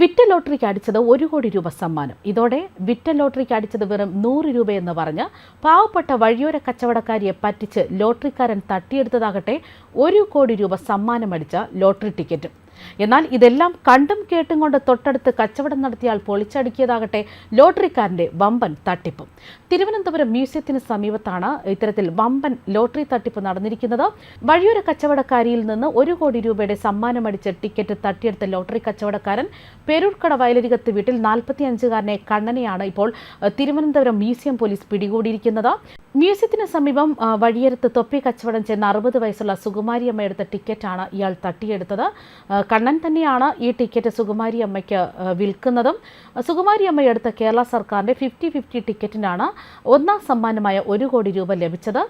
വിറ്റ ലോട്ടറിക്ക് അടിച്ചത് ഒരു കോടി രൂപ സമ്മാനം. ഇതോടെ വിറ്റ ലോട്ടറിക്ക് അടിച്ചത് വെറും നൂറ് രൂപയെന്ന് പറഞ്ഞ് പാവപ്പെട്ട വഴിയോര കച്ചവടക്കാരിയെ പറ്റിച്ച് ലോട്ടറിക്കാരൻ തട്ടിയെടുത്തതാകട്ടെ ഒരു കോടി രൂപ സമ്മാനം അടിച്ച ലോട്ടറി ടിക്കറ്റും. എന്നാൽ ഇതെല്ലാം കണ്ടും കേട്ടും കൊണ്ട് തൊട്ടടുത്ത് കച്ചവടം നടത്തിയാൽ പൊളിച്ചടുക്കിയതാകട്ടെ ലോട്ടറിക്കാരന്റെ വമ്പൻ തട്ടിപ്പും. തിരുവനന്തപുരം മ്യൂസിയത്തിന് സമീപത്താണ് ഇത്തരത്തിൽ വമ്പൻ ലോട്ടറി തട്ടിപ്പ് നടന്നിരിക്കുന്നത്. വഴിയൊരു കച്ചവടക്കാരിയിൽ നിന്ന് ഒരു കോടി രൂപയുടെ സമ്മാനം അടിച്ച ടിക്കറ്റ് തട്ടിയെടുത്ത ലോട്ടറി കച്ചവടക്കാരൻ പേരൂർക്കട വയലരികത്ത് വീട്ടിൽ നാൽപ്പത്തിയഞ്ചുകാരനെ കണ്ണനെയാണ് ഇപ്പോൾ തിരുവനന്തപുരം മ്യൂസിയം പോലീസ് പിടികൂടിയിരിക്കുന്നത്. മ്യൂസിയത്തിന് സമീപം വഴിയരത്ത് തൊപ്പി കച്ചവടം ചെയ്യുന്ന അറുപത് വയസ്സുള്ള സുകുമാരി അമ്മ എടുത്ത ടിക്കറ്റാണ് ഇയാൾ തട്ടിയെടുത്തത്. കണ്ണൻ തന്നെയാണ് ഈ ടിക്കറ്റ് സുകുമാരി അമ്മയ്ക്ക് വിൽക്കുന്നതും. സുകുമാരിയമ്മ എടുത്ത കേരള സർക്കാരിന്റെ ഫിഫ്റ്റി ഫിഫ്റ്റി ടിക്കറ്റിനാണ് ഒന്നാം സമ്മാനമായ ഒരു കോടി രൂപ ലഭിച്ചത്.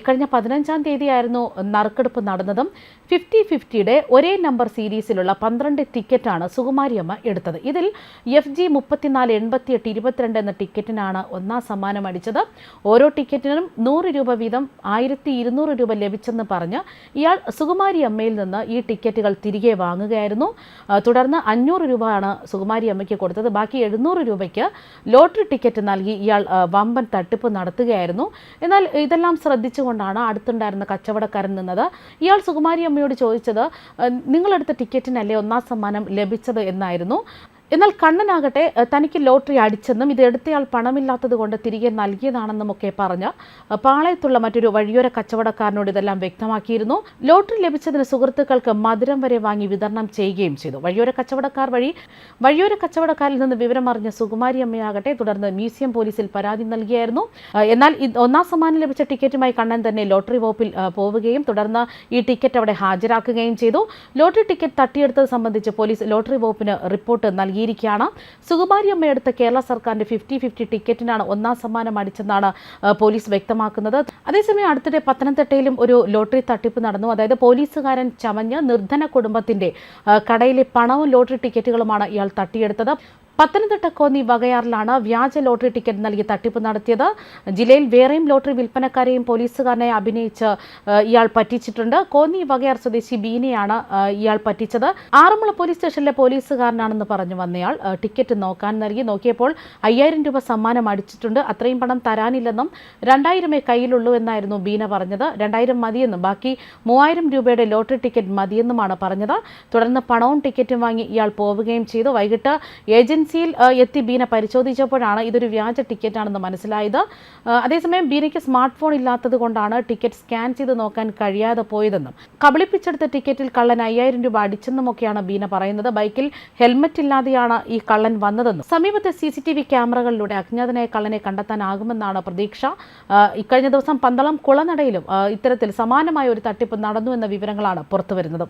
ഇക്കഴിഞ്ഞ പതിനഞ്ചാം തീയതിയായിരുന്നു നറുക്കെടുപ്പ് നടന്നതും. ഫിഫ്റ്റി ഫിഫ്റ്റിയുടെ ഒരേ നമ്പർ സീരീസിലുള്ള പന്ത്രണ്ട് ടിക്കറ്റാണ് സുകുമാരി അമ്മ എടുത്തത്. ഇതിൽ എഫ് ജി മുപ്പത്തിനാല് എൺപത്തിയെട്ട് ഇരുപത്തിരണ്ട് എന്ന ടിക്കറ്റിനാണ് ഒന്നാം സമ്മാനം അടിച്ചത്. ഓരോ ടിക്കറ്റിനും നൂറ് രൂപ വീതം ആയിരത്തി ഇരുന്നൂറ് രൂപ ലഭിച്ചെന്ന് പറഞ്ഞ് ഇയാൾ സുകുമാരി അമ്മയിൽ നിന്ന് ഈ ടിക്കറ്റുകൾ തിരികെ വാങ്ങുകയായിരുന്നു. തുടർന്ന് അഞ്ഞൂറ് രൂപയാണ് സുകുമാരി അമ്മയ്ക്ക് കൊടുത്തത്. ബാക്കി എഴുന്നൂറ് രൂപയ്ക്ക് ലോട്ടറി ടിക്കറ്റ് നൽകി ഇയാൾ വമ്പൻ തട്ടിപ്പ് നടത്തുകയായിരുന്നു. എന്നാൽ ഇതെല്ലാം ശ്രദ്ധിച്ചുകൊണ്ടാണ് അടുത്തുണ്ടായിരുന്ന കച്ചവടക്കാരൻ നിന്നത്. ഇയാൾ സുകുമാരി അമ്മയോട് ചോദിച്ചത് "ആ, നിങ്ങളെടുത്ത ടിക്കറ്റിനല്ലേ ഒന്നാം സമ്മാനം ലഭിച്ചത് എന്നായിരുന്നു. എന്നാൽ കണ്ണനാകട്ടെ തനിക്ക് ലോട്ടറി അടിച്ചെന്നും ഇത് എടുത്തയാൾ പണമില്ലാത്തത് കൊണ്ട് തിരികെ നൽകിയതാണെന്നും ഒക്കെ പറഞ്ഞ് പാളയത്തുള്ള മറ്റൊരു വഴിയോര കച്ചവടക്കാരനോട് ഇതെല്ലാം വ്യക്തമാക്കിയിരുന്നു. ലോട്ടറി ലഭിച്ചതിന് സുഹൃത്തുക്കൾക്ക് മധുരം വരെ വാങ്ങി വിതരണം ചെയ്യുകയും ചെയ്തു. വഴിയോര കച്ചവടക്കാർ വഴി വഴിയോര കച്ചവടക്കാരിൽ നിന്ന് വിവരം അറിഞ്ഞ സുകുമാരി അമ്മയാകട്ടെ തുടർന്ന് മ്യൂസിയം പോലീസിൽ പരാതി നൽകിയായിരുന്നു. എന്നാൽ ഒന്നാം സമ്മാനം ലഭിച്ച ടിക്കറ്റുമായി കണ്ണൻ തന്നെ ലോട്ടറി വകുപ്പിൽ പോവുകയും തുടർന്ന് ഈ ടിക്കറ്റ് അവിടെ ഹാജരാക്കുകയും ചെയ്തു. ലോട്ടറി ടിക്കറ്റ് തട്ടിയെടുത്തത് സംബന്ധിച്ച് പോലീസ് ലോട്ടറി വകുപ്പിന് റിപ്പോർട്ട് നൽകിയിരിക്കുകയാണ്. സുകുമാരി അമ്മ എടുത്ത കേരള സർക്കാരിന്റെ ഫിഫ്റ്റി ഫിഫ്റ്റി ടിക്കറ്റിനാണ് ഒന്നാം സമ്മാനം അടിച്ചെന്നാണ് പോലീസ് വ്യക്തമാക്കുന്നത്. അതേസമയം അടുത്തിടെ പത്തനംതിട്ടയിലും ഒരു ലോട്ടറി തട്ടിപ്പ് നടന്നു. അതായത് പോലീസുകാരൻ ചമഞ്ഞ് നിർധന കുടുംബത്തിന്റെ കടയിലെ പണവും ലോട്ടറി ടിക്കറ്റുകളുമാണ് ഇയാൾ തട്ടിയെടുത്തത്. പത്തനംതിട്ട കോന്നി വകയാറിലാണ് വ്യാജ ലോട്ടറി ടിക്കറ്റ് നൽകി തട്ടിപ്പ് നടത്തിയത്. ജില്ലയിൽ വേറെയും ലോട്ടറി വിൽപ്പനക്കാരെയും പോലീസുകാരനെ അഭിനയിച്ച് ഇയാൾ പറ്റിച്ചിട്ടുണ്ട്. കോന്നി വകയാർ സ്വദേശി ബീനയാണ് ഇയാൾ പറ്റിച്ചത്. ആറന്മുള പോലീസ് സ്റ്റേഷനിലെ പോലീസുകാരനാണെന്ന് പറഞ്ഞു വന്നയാൾ ടിക്കറ്റ് നോക്കാൻ നൽകി. നോക്കിയപ്പോൾ അയ്യായിരം രൂപ സമ്മാനം അടിച്ചിട്ടുണ്ട്. അത്രയും പണം തരാനില്ലെന്നും രണ്ടായിരമേ കയ്യിലുള്ളൂ എന്നായിരുന്നു ബീന പറഞ്ഞത്. രണ്ടായിരം മതിയെന്നും ബാക്കി മൂവായിരം രൂപയുടെ ലോട്ടറി ടിക്കറ്റ് മതിയെന്നുമാണ് പറഞ്ഞത്. തുടർന്ന് പണവും ടിക്കറ്റും വാങ്ങി ഇയാൾ പോവുകയും ചെയ്തു. വൈകിട്ട് ഏജൻസിയിൽ എത്തി ബീന പരിശോധിച്ചപ്പോഴാണ് ഇതൊരു വ്യാജ ടിക്കറ്റാണെന്ന് മനസ്സിലായത്. അതേസമയം ബീനയ്ക്ക് സ്മാർട്ട് ഫോൺ ഇല്ലാത്തത് കൊണ്ടാണ് ടിക്കറ്റ് സ്കാൻ ചെയ്ത് നോക്കാൻ കഴിയാതെ പോയതെന്നും. കബളിപ്പിച്ചെടുത്ത ടിക്കറ്റിൽ കള്ളൻ അയ്യായിരം രൂപ അടിച്ചെന്നുമൊക്കെയാണ് ബീന പറയുന്നത്. ബൈക്കിൽ ഹെൽമറ്റ് ഇല്ലാതെയാണ് ഈ കള്ളൻ വന്നതെന്നും. സമീപത്തെ സി സി ടി വി ക്യാമറകളിലൂടെ അജ്ഞാതനായ കള്ളനെ കണ്ടെത്താനാകുമെന്നാണ് പ്രതീക്ഷ. ഇക്കഴിഞ്ഞ ദിവസം പന്തളം കുളനടയിലും ഇത്തരത്തിൽ സമാനമായ ഒരു തട്ടിപ്പ് നടന്നു എന്ന വിവരങ്ങളാണ് പുറത്തുവരുന്നത്.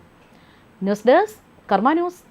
News desk Karma news.